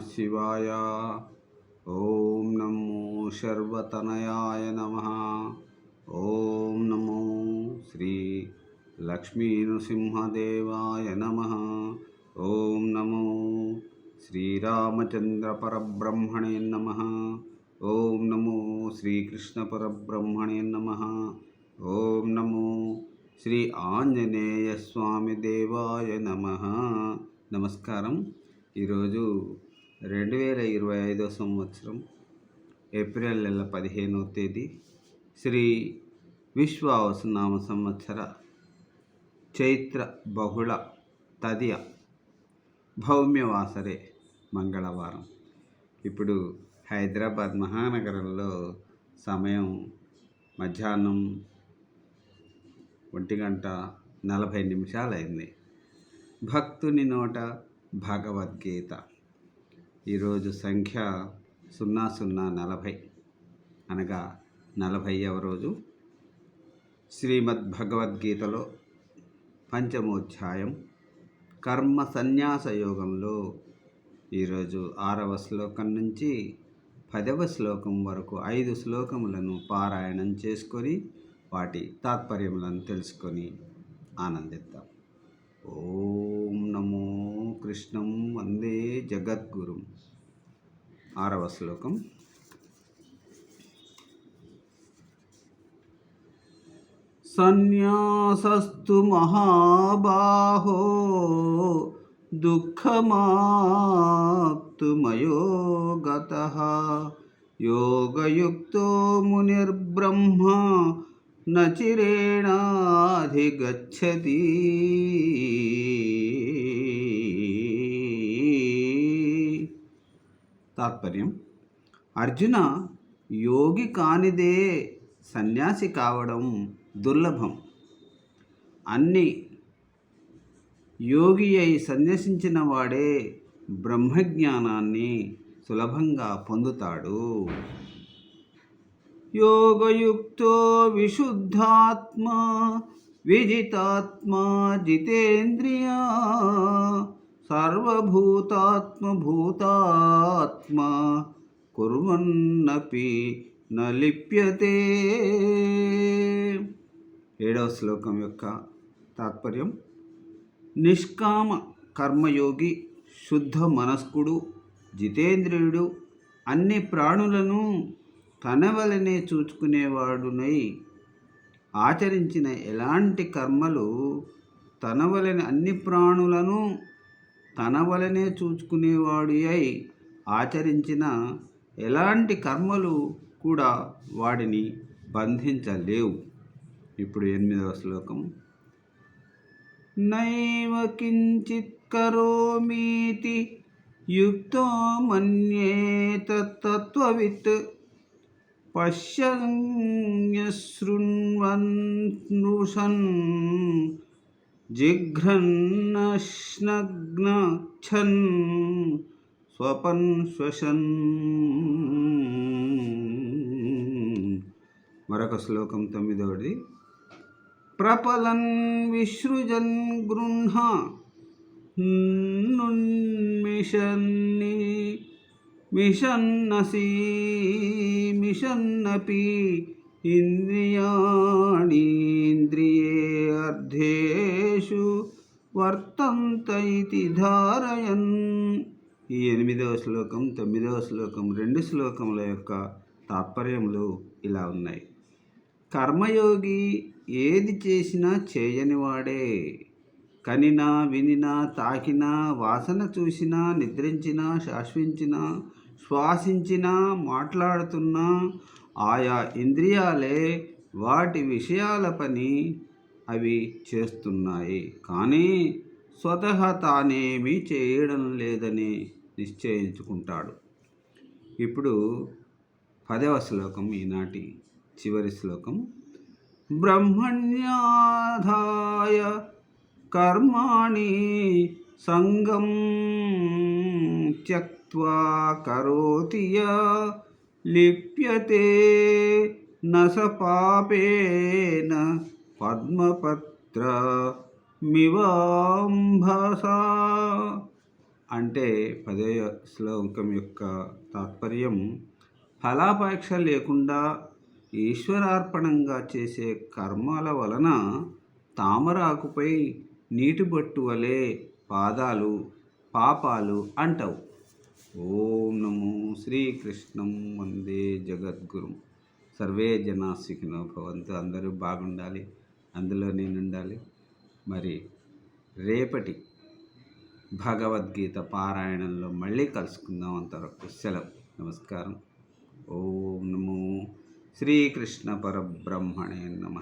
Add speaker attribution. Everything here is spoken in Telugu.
Speaker 1: శివాయ. ఓం నమో శర్వతనయాయ నమ. ఓం నమో శ్రీ లక్ష్మీనృసింహదేవాయ నమ. ఓం నమో శ్రీరామచంద్ర పరబ్రహ్మణే నమ. ఓం నమో శ్రీకృష్ణ పరబ్రహ్మణే నమ. ఓం నమో శ్రీ ఆంజనేయ స్వామి దేవాయ నమ. నమస్కారం. ఈరోజు రెండు వేల ఇరవై ఐదో సంవత్సరం ఏప్రిల్ నెల పదిహేనవ తేదీ శ్రీ విశ్వావసునామ సంవత్సర చైత్ర బహుళ తదియ భౌమ్యవాసరే మంగళవారం. ఇప్పుడు హైదరాబాద్ మహానగరంలో సమయం మధ్యాహ్నం ఒంటి గంట నలభై నిమిషాలైంది. భక్తుని నోట భగవద్గీత ఈరోజు సంఖ్య సున్నా సున్నా నలభై. అనగా నలభైవ రోజు శ్రీమద్ భగవద్గీతలో పంచమోధ్యాయం కర్మ సన్యాస యోగంలో ఈరోజు ఆరవ శ్లోకం నుంచి పదవ శ్లోకం వరకు ఐదు శ్లోకములను పారాయణం చేసుకొని వాటి తాత్పర్యములను తెలుసుకొని ఆనందిద్దాం. ఓం నమో కృష్ణం వందే జగద్గురు. ఆరవ శ్లోకం. సన్యాసస్తు మహాబాహో దుఃఖమాప్తుమయో గత యోగయుక్తో మునిర్బ్రహ్మ నచిరేణాధిగచ్చతి తాత్పర్యం. అర్జున యోగి కానిదే సన్యాసి కావడం దుర్లభం. అన్ని యోగి అయి సన్యసించిన వాడే బ్రహ్మజ్ఞానాన్ని సులభంగా పొందుతాడు. యోగయుక్తో విశుద్ధాత్మా విజితాత్మా జితేంద్రియా సర్వభూతాత్మ భూతాత్మ కుర్వన్నపి న లిప్యతే ఏడవ శ్లోకం యొక్క తాత్పర్యం నిష్కామ కర్మయోగి శుద్ధ మనస్కుడు జితేంద్రియుడు అన్ని ప్రాణులను తన వలనే చూచుకునేవాడునై ఆచరించిన ఎలాంటి కర్మలు తన వలన అన్ని ప్రాణులను తన వలనే చూచుకునేవాడు అయి ఆచరించిన ఎలాంటి కర్మలు కూడా వాడిని బంధించలేవు. ఇప్పుడు ఎనిమిదవ శ్లోకం. నైవ కించిత్ కరోమీతి యుక్తో మన్యేత తత్వవిత్ పశ్యశృణ్వన్నుషన్ జిఘ్రన్నశ్నగ్నఛన్ స్వపన్ శ్వసన్ మరొక శ్లోకం తొమ్మిదవది. ప్రపలన్ విసృజన్ గృహ నున్మిషన్ని మిషన్నసి మిషన్నపి ఇంద్రియాణీంద్రియేర్ధేషు వర్తంత ఇది ధారయన్. ఈ ఎనిమిదవ శ్లోకం తొమ్మిదవ శ్లోకం రెండు శ్లోకముల యొక్క తాత్పర్యములు ఇలా ఉన్నాయి. కర్మయోగి ఏది చేసినా చేయనివాడే కనినా వినినా తాకినా వాసన చూసినా నిద్రించినా శాశ్వించినా శ్వాసించినా మాట్లాడుతున్నా ఆయా ఇంద్రియాలే వాటి విషయాల పని అవి చేస్తున్నాయి. కానీ స్వతహా తానేమీ చేయడం లేదని నిశ్చయించుకుంటాడు. ఇప్పుడు పదవ శ్లోకం ఈనాటి చివరి శ్లోకం. బ్రహ్మణ్యాధాయ కర్మాణి సంగం త్యక్వా కరోతి లిప్యతే నస పాపేన పద్మపత్ర మివాంభస అంటే పదే శ్లోకం యొక్క తాత్పర్యం ఫలాపేక్ష లేకుండా ఈశ్వరార్పణంగా చేసే కర్మల వలన తామరాకుపై నీటి బొట్టు వలె పాదాలు పాపాలు అంటవు. ఓం నమో శ్రీకృష్ణం వందే జగద్గురు. సర్వే జనా భవంతు. అందరూ బాగుండాలి అందులో నేను ఉండాలి మరి రేపటి భగవద్గీత పారాయణంలో మళ్ళీ కలుసుకుందాం అంతవరకు సెలవు. నమస్కారం. ఓం నమో శ్రీకృష్ణ పరబ్రహ్మణే నమ.